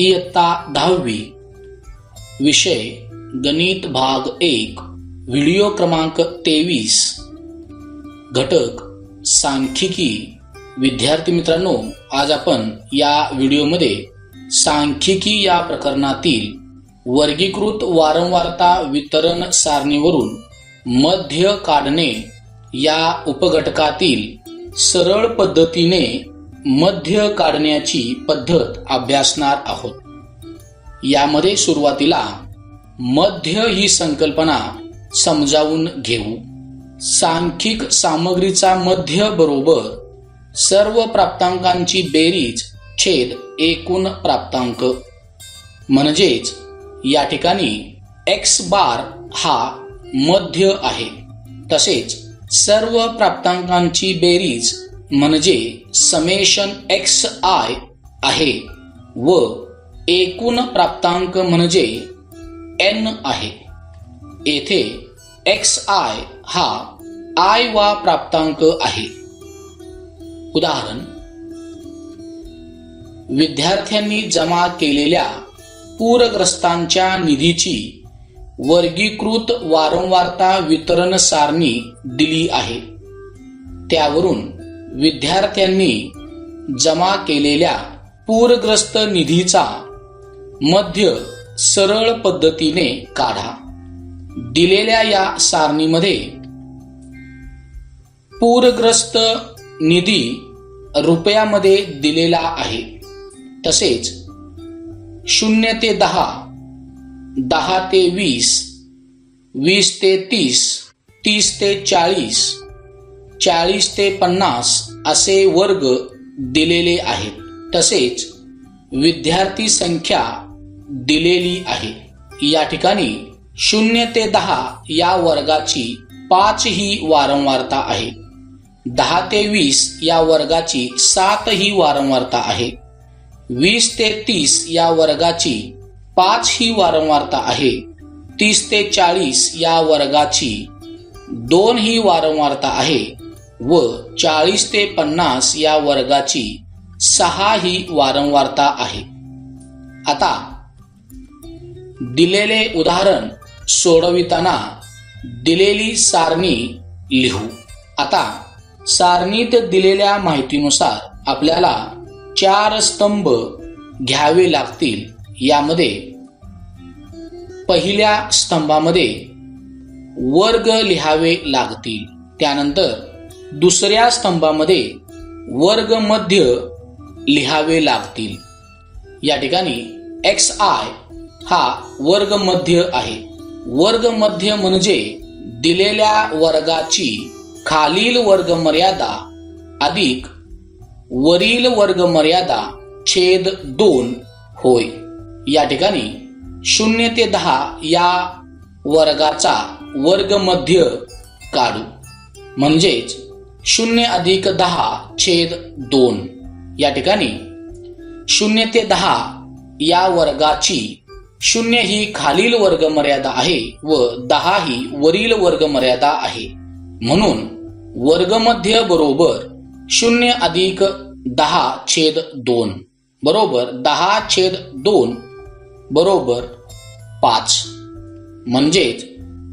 इयत्ता दहावी विषय गणित भाग एक व्हिडिओ क्रमांक तेवीस. घटक सांख्यिकी. विद्यार्थी मित्रांनो आज आपण या व्हिडिओमध्ये सांख्यिकी या प्रकरणातील वर्गीकृत वारंवारता वितरण सारणीवरून मध्य काढणे या उपघटकातील सरळ पद्धतीने मध्य काढण्याची पद्धत अभ्यासणार आहोत. यामध्ये सुरुवातीला मध्य ही संकल्पना समजावून घेऊ. सांख्यिक सामग्रीचा मध्य बरोबर सर्व प्राप्तांकांची बेरीज छेद एकूण प्राप्तांक. म्हणजेच या ठिकाणी एक्स बार हा मध्य आहे. तसेच सर्व प्राप्तांकांची बेरीज म्हणजे समेशन एक्स आय आहे व एकूण प्राप्तांक म्हणजे एन आहे. येथे एक्स आय हा आय वा प्राप्तांक आहे. उदाहरण विद्यार्थ्यांनी जमा केलेल्या पूरग्रस्तांच्या निधीची वर्गीकृत वारंवारता वितरण सारणी दिली आहे. त्यावरून विद्यार्थ्यांनी जमा केलेल्या पूरग्रस्त निधीचा मध्य सरळ पद्धतीने काढा. दिलेल्या या सारणीमध्ये पूरग्रस्त निधी रुपयामध्ये दिलेला आहे. तसेच शून्य ते दहा दहा ते वीस वीस ते तीस तीस ते चाळीस चाळीस ते पन्नास असे वर्ग दिलेले आहेत. तसेच विद्यार्थी संख्या दिलेली आहे. या ठिकाणी शून्य ते दहा या वर्गाची पाच ही वारंवारता आहे. दहा ते वीस या वर्गाची सात ही वारंवारता आहे. वीस ते तीस या वर्गाची पाच ही वारंवारता आहे. तीस ते चाळीस या वर्गाची दोन ही वारंवारता आहे. व चाळीस ते पन्नास या वर्गाची सहा ही वारंवारता आहे. आता दिलेले उदाहरण सोडविताना दिलेली सारणी लिहू. आता सारणीत दिलेल्या माहितीनुसार आपल्याला चार स्तंभ घ्यावे लागतील. यामध्ये पहिल्या स्तंभामध्ये वर्ग लिहावे लागतील. त्यानंतर दुसऱ्या स्तंभामध्ये वर्ग मध्य लिहावे लागतील. या ठिकाणी एक्स आय हा वर्ग मध्य आहे. वर्ग मध्य म्हणजे दिलेल्या वर्गाची खालील वर्ग मर्यादा अधिक वरील वर्ग मर्यादा छेद दोन होय. या ठिकाणी शून्य ते दहा या वर्गाचा वर्ग मध्य काढू. म्हणजेच शून्य अधिक दहा छेद दोन. या ठिकाणी शून्य ते दहा या वर्गाची शून्य ही खालील वर्ग मर्यादा आहे व दहा ही वरील वर्ग मर्यादा आहे. म्हणून वर्गमध्य बरोबर शून्य अधिक दहा छेद दोन बरोबर दहा छेद दोन बरोबर पाच. म्हणजेच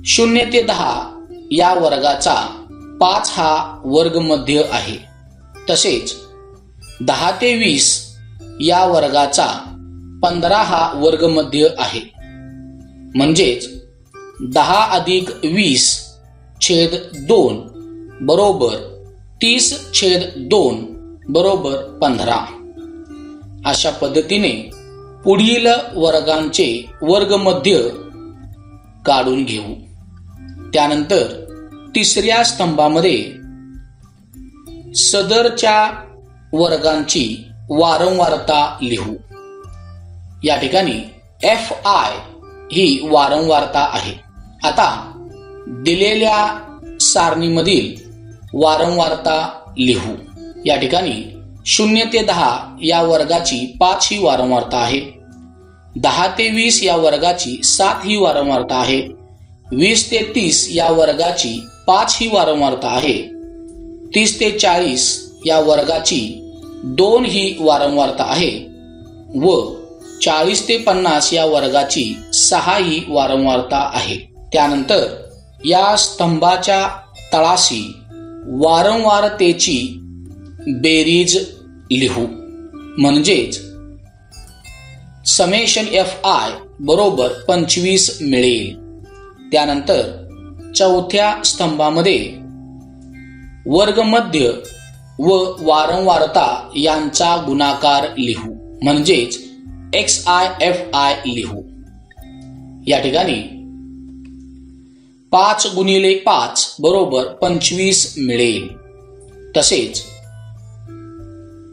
शून्य ते दहा या वर्गाचा पाच हा वर्गमध्य आहे. तसेच दहा ते वीस या वर्गाचा पंधरा हा वर्गमध्य आहे. म्हणजेच दहा अधिक वीस छेद दोन बरोबर तीस छेद दोन बरोबर पंधरा. अशा पद्धतीने पुढील वर्गांचे वर्गमध्य काढून घेऊ. त्यानंतर तिसऱ्या स्तंभामध्ये सदरच्या वर्गांची वारंवारता लिहू. या ठिकाणी एफ आय ही वारंवारता आहे. आता दिलेल्या सारणीमधील वारंवारता लिहू. या ठिकाणी शून्य ते दहा या वर्गाची पाच ही वारंवारता आहे. दहा ते वीस या वर्गाची सात ही वारंवारता आहे. वीस ते तीस या वर्गाची पाच ही वारंवारता आहे. तीस ते चाळीस या वर्गाची दोन ही वारंवारता आहे व चाळीस ते पन्नास या वर्गाची सहा ही वारंवारता आहे. त्यानंतर या स्तंभाच्या तळाशी वारंवारतेची बेरीज लिहू. म्हणजेच समेशन एफ आय बरोबर पंचवीस मिळेल. त्यानंतर चौथ्या स्तंभामध्ये वर्गमध्य व वारंवारता यांचा गुणाकार लिहू. म्हणजेच एक्स आय एफ आय लिहू. या ठिकाणी पाच गुणिले पाच बरोबर पंचवीस मिळेल. तसेच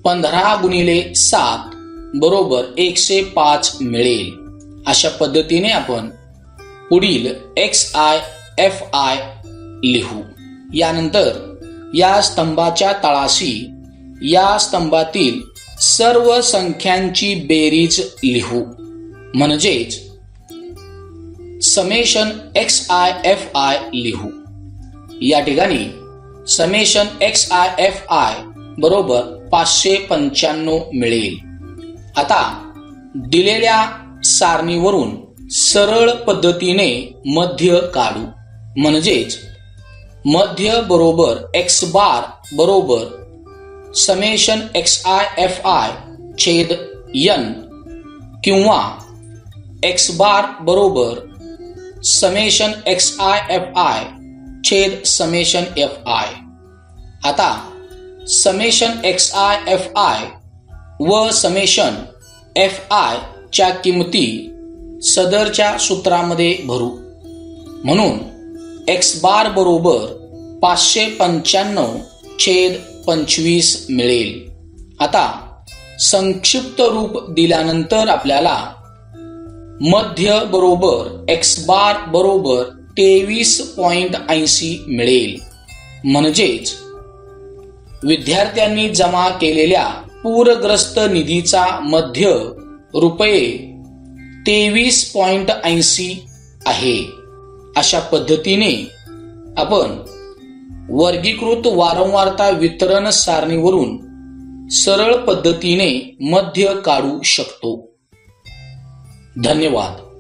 पंधरा गुणिले सात बरोबर एकशे पाच मिळेल. अशा पद्धतीने आपण पुढील एक्स आय एफ आय लिहू. यानंतर या स्तंभाच्या तळाशी या स्तंभातील सर्व संख्यांची बेरीज लिहू. म्हणजेच summation X I F I लिहू. या ठिकाणी summation X I F I बरोबर पाचशे पंच्याण्णव मिळेल. आता दिलेल्या सारणीवरून सरळ पद्धतीने मध्य काढू. म्हणजेच मध्य बरोबर एक्स बार बरोबर summation X I F I छेद यन किंवा एक्स बार बरोबर summation X I F I छेद समेशन एफ आय आता summation X I F I व समेशन एफ आय च्या किमती सदरच्या सूत्रामध्ये भरू. म्हणून एक्स बार बरोबर पाचशे पंच्याण्णव छेद पंचवीस मिळेल. आता संक्षिप्त रूप दिल्यानंतर आपल्याला मध्य बरोबर एक्स बार बरोबर तेवीस पॉइंट ऐंशी मिळेल. म्हणजेच विद्यार्थ्यांनी जमा केलेल्या पूरग्रस्त निधीचा मध्य रुपये तेवीस पॉइंट ऐंशी आहे. अशा पद्धतीने आपण वर्गीकृत वारंवारता वितरण सारणीवरून सरळ पद्धतीने मध्य काढू शकतो. धन्यवाद.